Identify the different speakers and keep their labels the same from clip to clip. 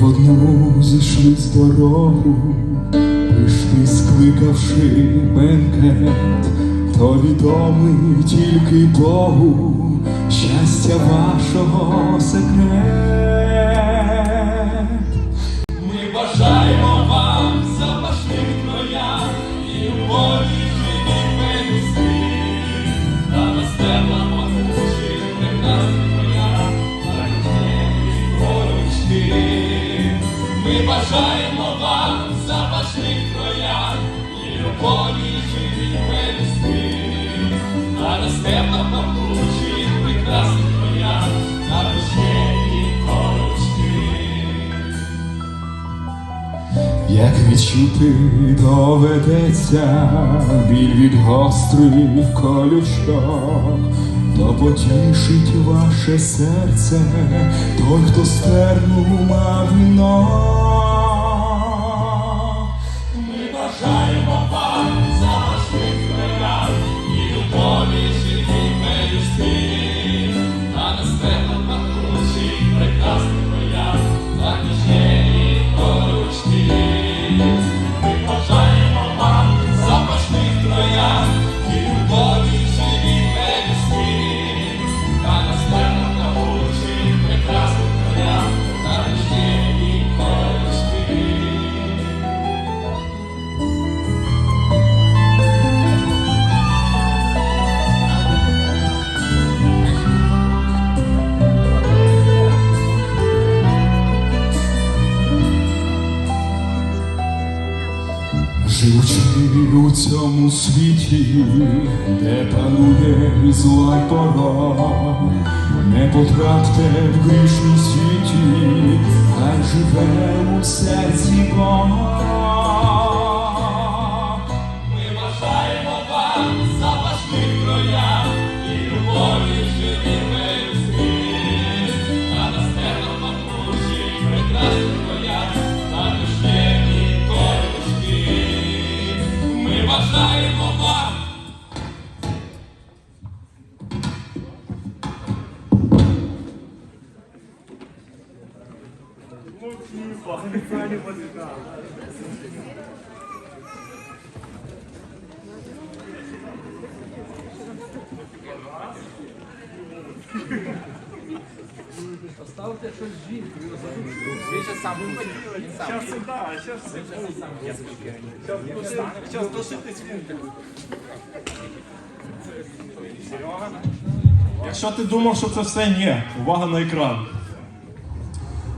Speaker 1: розійшлись дорогу, прийшли, скликавши бенкет, то відомий тільки Богу щастя вашого відчути доведеться біль від гострих колючок, то потішить ваше серце той, хто стерну мав вінок. Ми бажаємо Живучи у цьому світі, де панує і зла й порог, не потрапте в грішні світі, хай живе у серці Бог.
Speaker 2: Поставте щось з жінкою. Він же сам. Він сам.
Speaker 3: Сейчас да, сейчас Сейчас дошитись Серега. Якщо ти думав, що це все ні, увага на екран.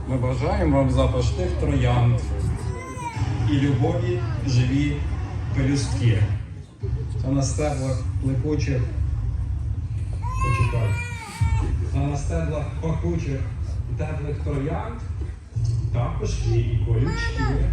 Speaker 4: Ми бажаємо вам запашних троянд і любові живі пелюстки. Та на стеблах плекучих почекай. Та на стеблах пахучих теплих троянд також і колючки.